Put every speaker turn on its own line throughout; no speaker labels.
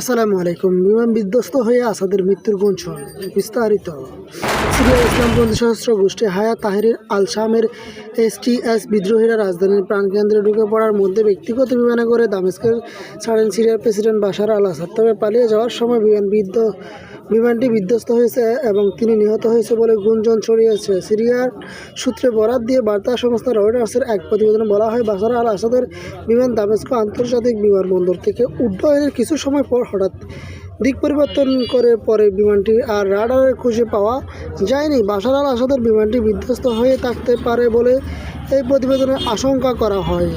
আসসালামু আলাইকুম। বিমান বিধ্বস্ত হয়ে আসাদের মৃত্যুর গুঞ্জন। বিস্তারিত। সিরিয়া ইসলামপন্থী সশস্ত্র গোষ্ঠী হায়া তাহিরির আল শামের এসটিএস বিদ্রোহীরা রাজধানীর প্রাণকেন্দ্রে ঢুকে পড়ার মধ্যে ব্যক্তিগত বিমানে করে দামেস্কের ছাড়েন সিরিয়ার প্রেসিডেন্ট বাশার আল আসাদ তবে পালিয়ে যাওয়ার সময় বিমান বিদ্ধ বিমানটি বিধ্বস্ত হয়েছে এবং তিনি নিহত হয়েছে বলে গুঞ্জন ছড়িয়েছে। সিরিয়ার সূত্রে বরাত দিয়ে বার্তা সংস্থা রয়টার্সের এক প্রতিবেদনে বলা হয়, বাশার আল আসাদের বিমান দামেস্ক আন্তর্জাতিক বিমানবন্দর থেকে উড্ডয়নের কিছু সময় পর হঠাৎ দিক পরিবর্তন করে পরে বিমানটি আর রাডারে খুঁজে পাওয়া যায়নি। বাশার আল আসাদের বিমানটি বিধ্বস্ত হয়ে থাকতে পারে বলে এই প্রতিবেদনে আশঙ্কা করা হয়।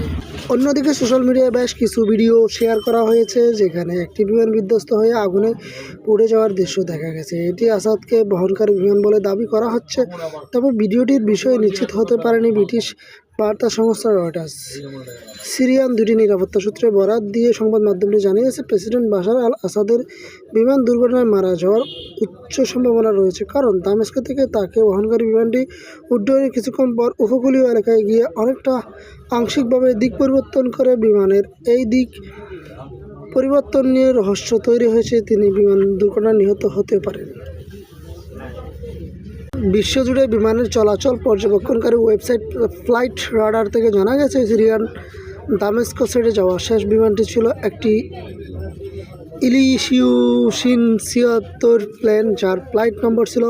অন্যদিকে সোশ্যাল মিডিয়ায় বেশ কিছু ভিডিও শেয়ার করা হয়েছে, যেখানে একটি বিমান বিধ্বস্ত হয়ে আগুনে পুড়ে যাওয়ার দৃশ্য দেখা গেছে। এটি আসাদকে বহনকারী বিমান বলে দাবি করা হচ্ছে, তবে ভিডিওটির বিষয়ে নিশ্চিত হতে পারেনি ব্রিটিশ বার্তা সংস্থা রয়টার্স। সিরিয়ান দুটি নিরাপত্তা সূত্রে বরাত দিয়ে সংবাদ মাধ্যমটি জানিয়েছে, প্রেসিডেন্ট বাশার আল আসাদের বিমান দুর্ঘটনায় মারা যাওয়ার উচ্চ সম্ভাবনা রয়েছে। কারণ দামেস্ক থেকে তাকে বহনকারী বিমানটি উড্ডয়নের কিছুক্ষণ পর উপকূলীয় এলাকায় গিয়ে অনেকটা আংশিকভাবে দিক পরিবর্তন করে বিমানের এই দিক পরিবর্তন নিয়ে রহস্য তৈরি হয়েছে। তিনি বিমান দুর্ঘটনায় নিহত হতে পারেন। বিশ্বজুড়ে বিমানের চলাচল পর্যবেক্ষণকারী ওয়েবসাইট ফ্লাইট রাডার থেকে জানা গেছে, সিরিয়ান দামেস্কো সেটে যাওয়া শেষ বিমানটি ছিল একটি ইলিশিউশিন ছিয়াত্তর প্লেন, যার ফ্লাইট নম্বর ছিল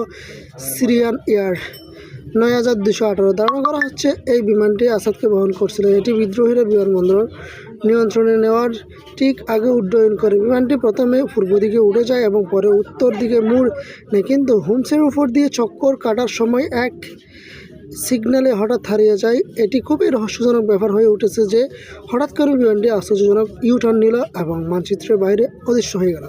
সিরিয়ান এয়ার। নয় হাজার দুশো আঠারো ধারণা করা হচ্ছে এই বিমানটি আসাদকে বহন করছিল। এটি বিদ্রোহীরা বিমানবন্দর নিয়ন্ত্রণে নেওয়ার ঠিক আগে উড্ডয়ন করে। বিমানটি প্রথমে পূর্ব দিকে উঠে যায় এবং পরে উত্তর দিকে মুড় নেয়, কিন্তু হোমসের উপর দিয়ে চক্কর কাটার সময় এক সিগন্যালে হঠাৎ হারিয়ে যায়। এটি খুবই রহস্যজনক ব্যাপার হয়ে উঠেছে যে হঠাৎ করে বিমানটি আশ্চর্যজনক ইউ টার্ন নিল এবং মানচিত্রের বাইরে অদৃশ্য হয়ে গেল।